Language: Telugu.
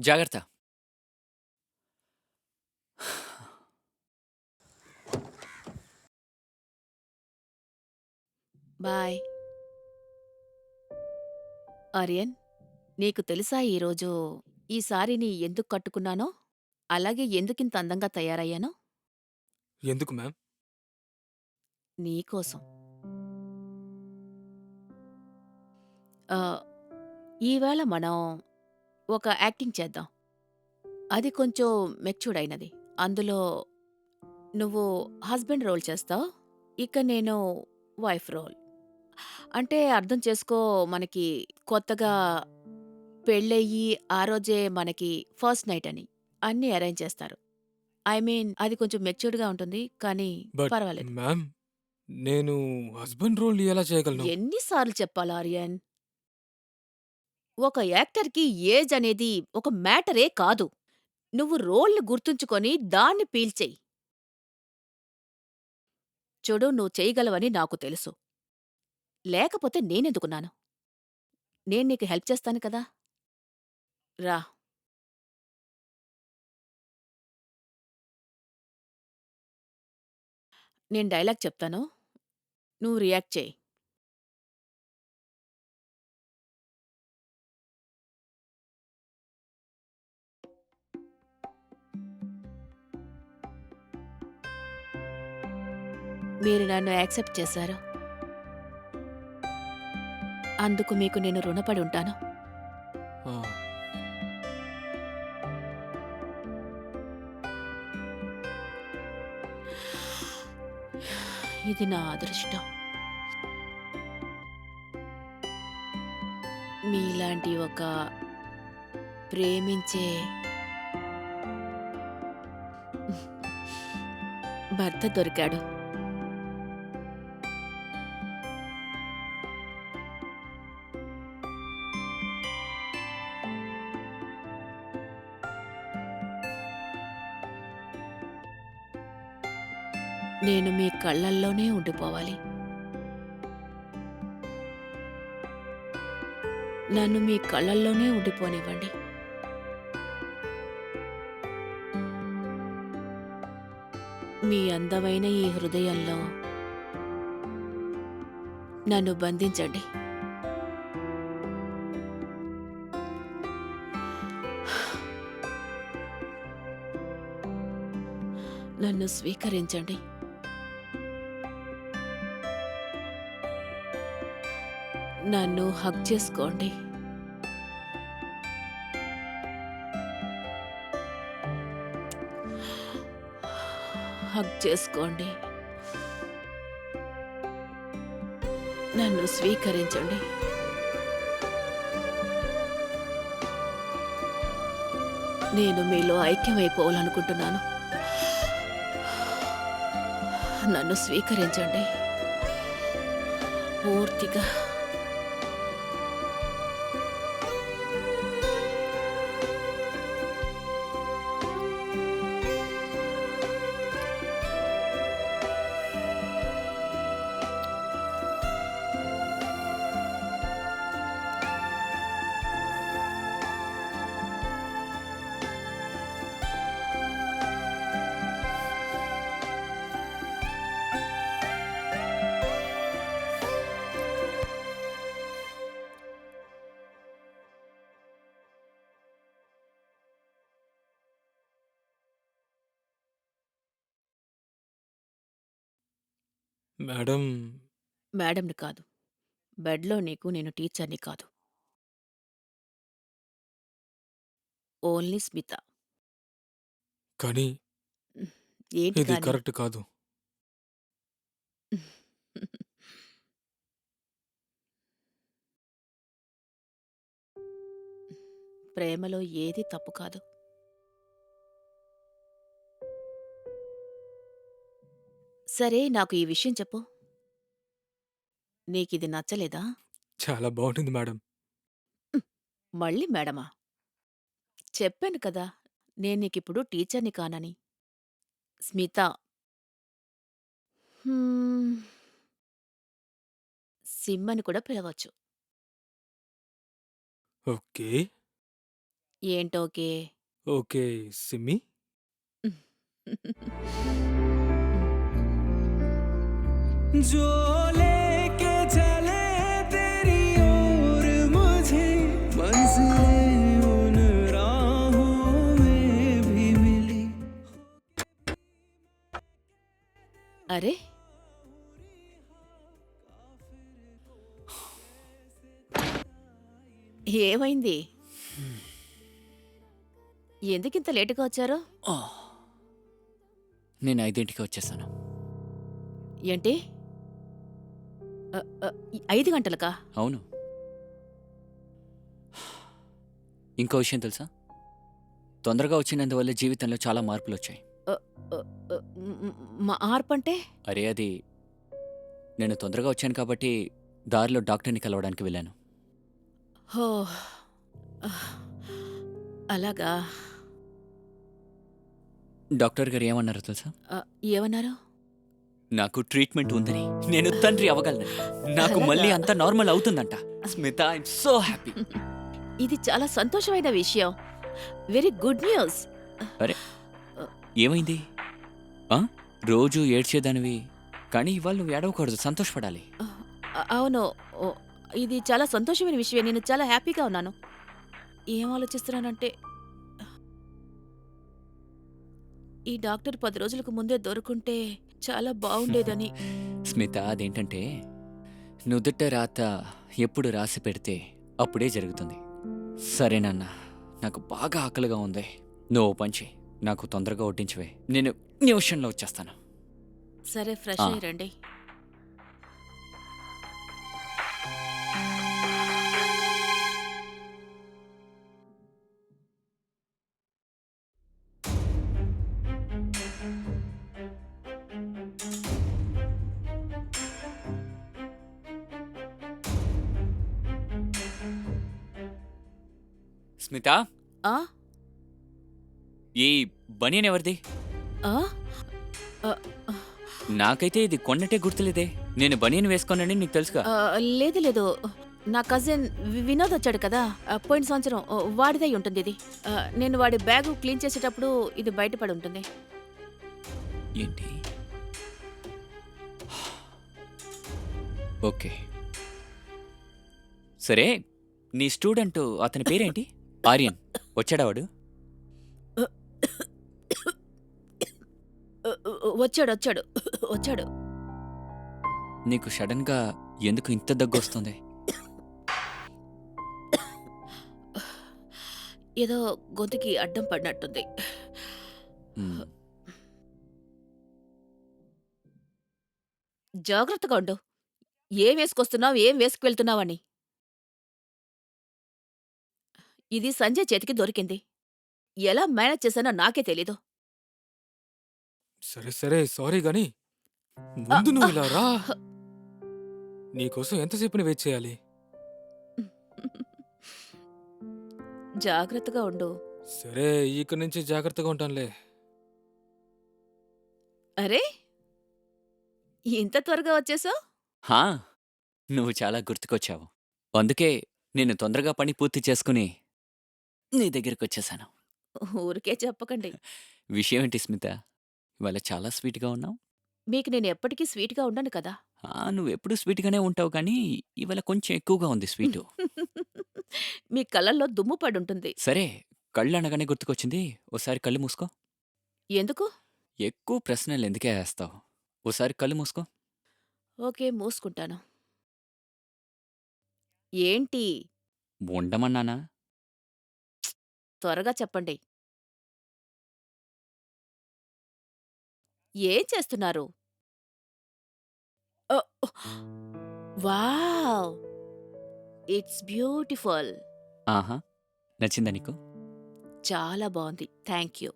జాగ్రత్త. బాయ్. ఆర్యన్, నీకు తెలుసా ఈరోజు ఈ సారీని ఎందుకు కట్టుకున్నానో? అలాగే ఎందుకింత అందంగా తయారయ్యానో? ఎందుకు మ్యామ్? నీకోసం. ఈవేళ మనం ఒక యాక్టింగ్ చేద్దాం. అది కొంచెం మెచ్యూర్డ్ అయినది. అందులో నువ్వు హస్బెండ్ రోల్ చేస్తావు. ఇక నేను వైఫ్ రోల్. అంటే అర్థం చేసుకో మనకి కొత్తగా పెళ్ళయ్యి ఆ రోజే మనకి ఫస్ట్ నైట్ అని. అన్నీ అరేంజ్ చేస్తారు. ఐ మీన్ అది కొంచెం మెచ్యూర్డ్‌గా ఉంటుంది. కానీ బట్ పర్వాలేదు. మ్యామ్ నేను హస్బెండ్ రోల్ ఎలా చేయగలను? ఎన్ని సార్లు చెప్పాలి ఆర్యన్? ఒక యాక్టర్‌కి ఏజ్ అనేది ఒక మ్యాటరే కాదు. నువ్వు రోల్‌ని గుర్తుంచుకొని దాన్ని పీల్చెయ్. చూడు నువ్వు చెయ్యగలవని నాకు తెలుసు. లేకపోతే నేనెందుకున్నాను? నేను నీకు హెల్ప్ చేస్తాను కదా! రా. నేను డైలాగ్ చెప్తాను. నువ్వు రియాక్ట్ చెయి. మీరు నన్ను యాక్సెప్ట్ చేశారు. అందుకు మీకు నేను రుణపడి ఉంటాను. ఇది నా అదృష్టం. మీలాంటి ఒక ప్రేమించే భర్త దొరికాడు. నేను మీ కళ్ళల్లోనే ఉండిపోవాలి. నన్ను మీ కళ్ళల్లోనే ఉండిపోనివ్వండి. మీ అందమైన ఈ హృదయంలో నన్ను బంధించండి. నన్ను స్వీకరించండి. నన్ను హక్ చేసుకోండి. హక్ చేసుకోండి. నన్ను స్వీకరించండి. నేను మీలో ఐక్యమైపోవాలనుకుంటున్నాను. నన్ను స్వీకరించండి. పూర్తిగా. మేడం మేడంని కాదు. బెడ్‌లో నీకు నేను టీచర్‌ని కాదు. ఓన్లీ స్మిత. కానీ ఏంటి ఇది కానీ? కరెక్ట్ కాదు. ప్రేమలో ఏది తప్పు కాదు. సరే నాకు ఈ విషయం చెప్పు. నీకిది నచ్చలేదా? చాలా బావుంటుంది మేడం. మళ్ళీ మేడమా? చెప్పాను కదా! నేను నీకిప్పుడు టీచర్‌ని కానని. స్మిత. హ్మ్. సిమ్ అని కూడా పిలవచ్చు. ఓకే. ఏంటోకే? ఓకే. సిమ్మి? जो लेके चले तेरी ओर मुझे मंजिलें उन राहों में भी मिली అరే! ఏమైంది? ఎందుకింత లేటుగా వచ్చారు? ఆ! నేను ఐదింటికి వచ్చేసాను ఏంటి? 5 గంటలకా? అవును ఇంకో విషయం తెలుసా తొందరగా వచ్చినందువల్ల జీవితంలో చాలా మార్పులు వచ్చాయి అ అ మ్ మ్ మార్పంటే? అరే అది నేను తొందరగా వచ్చాను కాబట్టి దారిలో డాక్టర్ని కలవడానికి వెళ్ళాను హో! అలాగా? డాక్టర్ గారు ఏమన్నారో తెలుసా ఏమన్నారు? నాకు ట్రీట్మెంట్ ఉందని నేను తండ్రి అవ్వగలను నాకు మళ్ళీ? అంతా నార్మల్ అవుతుందంట స్మిత ఐఎమ్ సో హ్యాపీ ఇది చాలా సంతోషమైన విషయం. Very good news. ఏమైంది ఆ? రోజు ఏడ్చేదానివి కానీ ఇవాళ నువ్వు ఏడవకూడదు సంతోషపడాలి అ అవును. ఓ ఇది చాలా సంతోషమైన విషయమే. నేను చాలా హ్యాపీగా ఉన్నాను. ఏం ఆలోచిస్తున్నానంటే ఈ డాక్టర్ 10 రోజులకు ముందే దొరుకుంటే చాలా బావుండేదని. స్మిత అదేంటంటే నుదుట రాత ఎప్పుడు రాసి పెడితే అప్పుడే జరుగుతుంది సరేనన్నా నాకు బాగా ఆకలిగా ఉంది నువ్వు చెయ్యి నాకు తొందరగా వడ్డించవే నేను నిమిషంలో వచ్చేస్తాను సరే ఫ్రెష్. అయ్యి రండి. స్మిత ఆ? ఈ బనీన్ ఎవరిది ఆ? నాకైతే ఇది కొన్నట్టే గుర్తులేదే నేను బనీన్ వేసుకోనని నీకు తెలుసుగా ఆ, లేదు లేదు. నా కజిన్ వి వినోద్ వచ్చాడు కదా! ఆ, పోయిన సంవత్సరం వాడిదై ఉంటుంది ఇది. ఆ, నేను వాడి బ్యాగు క్లీన్ చేసేటప్పుడు ఇది బయటపడి ఉంటుంది. ఏంటి ఓకే సరే నీ స్టూడెంట్ అతని పేరేంటి ఆర్యన్ వచ్చాడా వాడు వచ్చాడు వచ్చాడు వచ్చాడు. నీకు సడన్గా ఎందుకు ఇంత దగ్గు వస్తుంది ఏదో గొంతుకి అడ్డం పడినట్టుంది. జాగ్రత్తగా ఉండు. ఏం వేసుకొస్తున్నావు, ఏం వేసుకువెళ్తున్నావని. ఇది సంజయ్ చేతికి దొరికింది. ఎలా మేనేజ్ చేశానో నాకే తెలీదు. సరే సరే సారీ గాని ముందు నువ్వు ఇలా రా. నీకోసం ఎంతసేపుని వెయిట్ చేయాలి? జాగ్రత్తగా ఉండు. సరే ఇక్కడి నుంచి జాగ్రత్తగా ఉంటానులే. అరే! ఇంత త్వరగా వచ్చేసావు? హా నువ్వు చాలా గుర్తుకొచ్చావు అందుకే నేను తొందరగా పని పూర్తి చేసుకుని నీ దగ్గరికి వచ్చేసాను ఊరికే చెప్పకండి. విషయం ఏంటి స్మిత ఇవాళ చాలా స్వీట్గా ఉన్నావు మీకు నేను ఎప్పటికీ స్వీట్‌గా ఉండను కదా! ఆ, నువ్వెప్పుడు స్వీట్గానే ఉంటావు కానీ ఇవాళ కొంచెం ఎక్కువగా ఉంది స్వీటు మీ కళ్ళల్లో దుమ్ము పడుంటుంది. సరే కళ్ళు అనగానే గుర్తుకొచ్చింది ఓసారి కళ్ళు మూసుకో ఎందుకు? ఎక్కువ ప్రశ్నలు ఎందుకే వేస్తావు ఓసారి కళ్ళు మూసుకో ఓకే మూసుకుంటాను. ఏంటి? ఉండమన్నానా త్వరగా చెప్పండి. ఏం చేస్తున్నారు? వావ్! It's beautiful. ఆహా నచ్చిందా నీకు చాలా బావుంది. Thank you.